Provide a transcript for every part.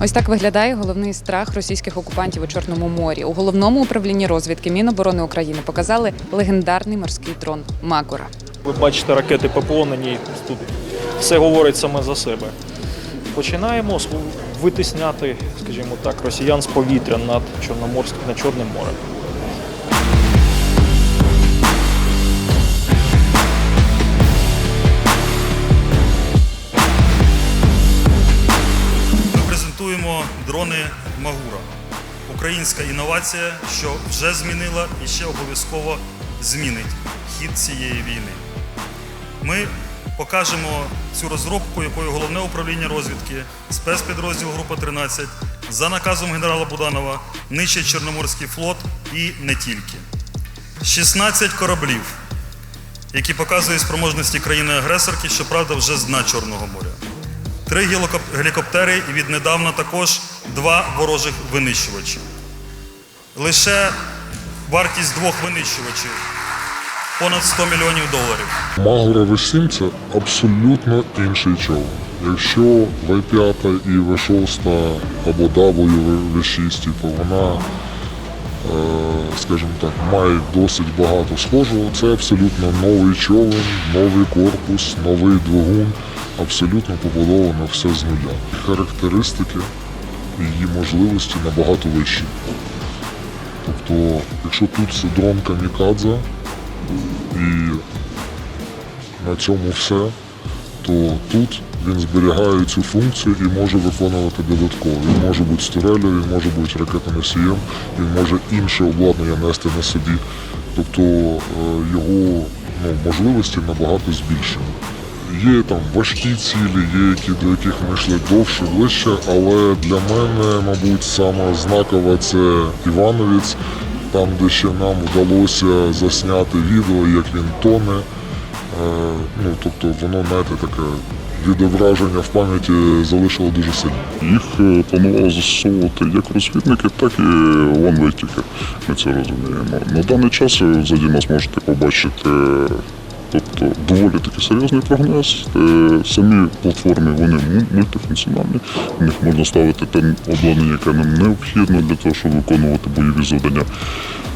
Ось так виглядає головний страх російських окупантів у Чорному морі. У головному управлінні розвідки Міноборони України показали легендарний морський дрон Макура. Ви бачите ракети ППО на ній. Тут все говорить саме за себе. Починаємо витисняти, скажімо так, росіян з повітря над Чорноморським над Чорним морем. Українська інновація, що вже змінила і ще обов'язково змінить хід цієї війни. Ми покажемо цю розробку, якою головне управління розвідки, спецпідрозділ Група 13 за наказом генерала Буданова нищить Чорноморський флот і не тільки. 16 кораблів, які показують спроможності країни-агресорки, щоправда, вже з дна Чорного моря три гелікоптери і віднедавна також два ворожих винищувачі. Лише вартість двох винищувачів понад 100 мільйонів доларів. Магура V7 це абсолютно інший човен. Якщо V5 і V6 або W V6, то вона, е, скажімо так, має досить багато схожого. Це абсолютно новий човен, новий корпус, новий двигун. Абсолютно побудовано все з нуля. Характеристики її можливості набагато вищі. Тобто, якщо тут це дрон камікадзе, і на цьому все, то тут він зберігає цю функцію і може виконувати додатково. Він може бути стурелю, він може бути ракетоносієм, він може інше обладнання нести на собі. Тобто е, його ну, можливості набагато збільшені. Є там важкі цілі, є які до яких ми йшли довше, ближче, але для мене, мабуть, саме знакова це Івановець, там, де ще нам вдалося засняти відео, як він тоне. Е, ну, тобто воно, знаєте, таке відображення в пам'яті залишило дуже сильно. Їх е, планували застосовувати як розвідники, так і онлайтіки. Ми це розуміємо. На даний час е, ззаді нас можете побачити. Тобто доволі таки серйозний прогрес. Е, Самі платформи вони мультифункціональні. В них можна ставити те обладнання, яке нам необхідно для того, щоб виконувати бойові завдання.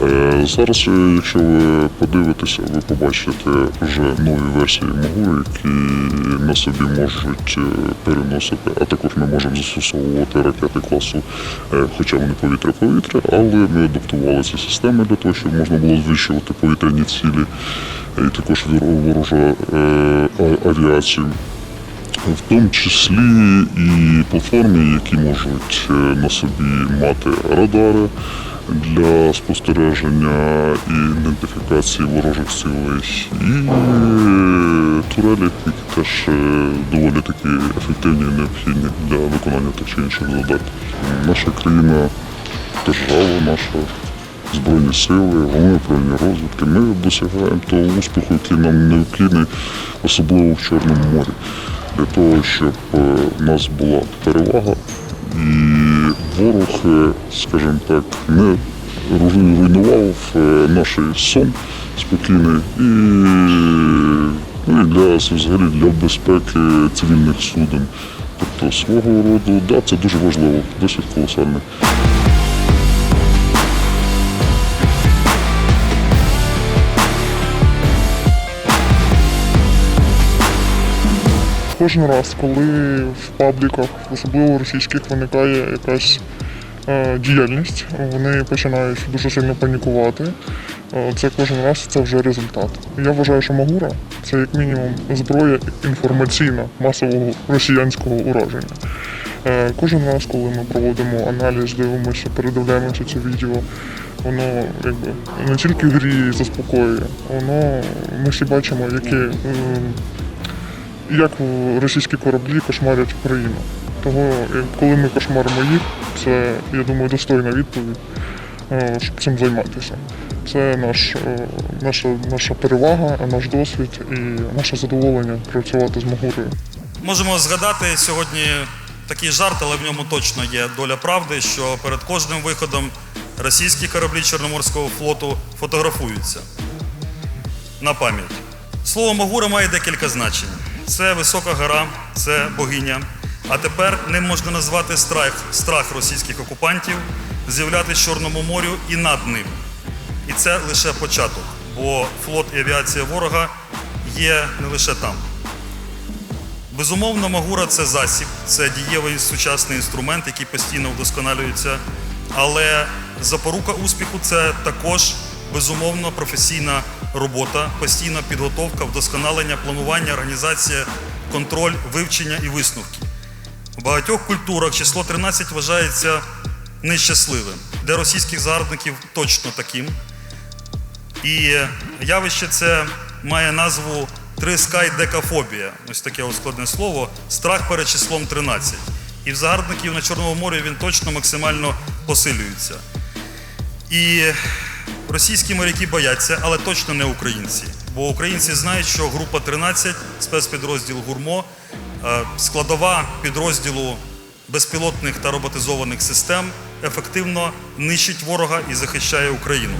Е, Зараз, е, якщо ви подивитеся, ви побачите вже нові версії Магури, які на собі можуть переносити, а також ми можемо застосовувати ракети класу, хоча вони повітря-повітря, але ми адаптували ці системи для того, щоб можна було знищувати повітряні цілі і також ворожу е, авіацію. В тому числі і платформи, які можуть е, на собі мати радари для спостереження і ідентифікації ворожих цілей, і е, турелі, які теж доволі таки ефективні і необхідні для виконання тих чи інших завдань. Наша країна, держава, наша Збройні сили, головне управління розвідки. Ми досягаємо того успіху, який нам необхідний, особливо в Чорному морі, для того, щоб е, в нас була перевага і ворог, е, скажімо так, не руйнував е, наш сон спокійний і, ну, і для взагалі для безпеки цивільних суден. Тобто свого роду, да, це дуже важливо, досить колосальний. Кожен раз, коли в пабліках, особливо російських, виникає якась е, діяльність, вони починають дуже сильно панікувати. Е, Це кожен раз це вже результат. Я вважаю, що Магура це як мінімум зброя інформаційна масового росіянського ураження. Е, Кожен раз, коли ми проводимо аналіз, дивимося, передивляємося це відео, воно якби не тільки гріє і заспокоює, воно ми всі бачимо, які як російські кораблі кошмарять Україну. Того, е, коли ми кошмаримо їх, це, я думаю, достойна відповідь, е, щоб цим займатися. Це наш, е, наша, наша перевага, наш досвід і наше задоволення працювати з Магурою. Можемо згадати сьогодні такий жарт, але в ньому точно є доля правди, що перед кожним виходом російські кораблі Чорноморського флоту фотографуються на пам'ять. Слово Магура має декілька значень. Це висока гора, це богиня, А тепер не можна назвати страх, страх російських окупантів з'являтися Чорному морю і над ним. І це лише початок, бо флот і авіація ворога є не лише там. Безумовно, Магура це засіб, це дієвий сучасний інструмент, який постійно вдосконалюється. Але запорука успіху це також безумовно професійна робота, постійна підготовка, вдосконалення, планування, організація, контроль, вивчення і висновки. У багатьох культурах число 13 вважається нещасливим, для російських загарбників точно таким. І явище це має назву трискай-декафобія. Ось таке складне слово. Страх перед числом 13. І в загарбників на Чорному морі він точно максимально посилюється. І російські моряки бояться, але точно не українці. Бо українці знають, що група 13, спецпідрозділ Гурмо, е, складова підрозділу безпілотних та роботизованих систем ефективно нищить ворога і захищає Україну.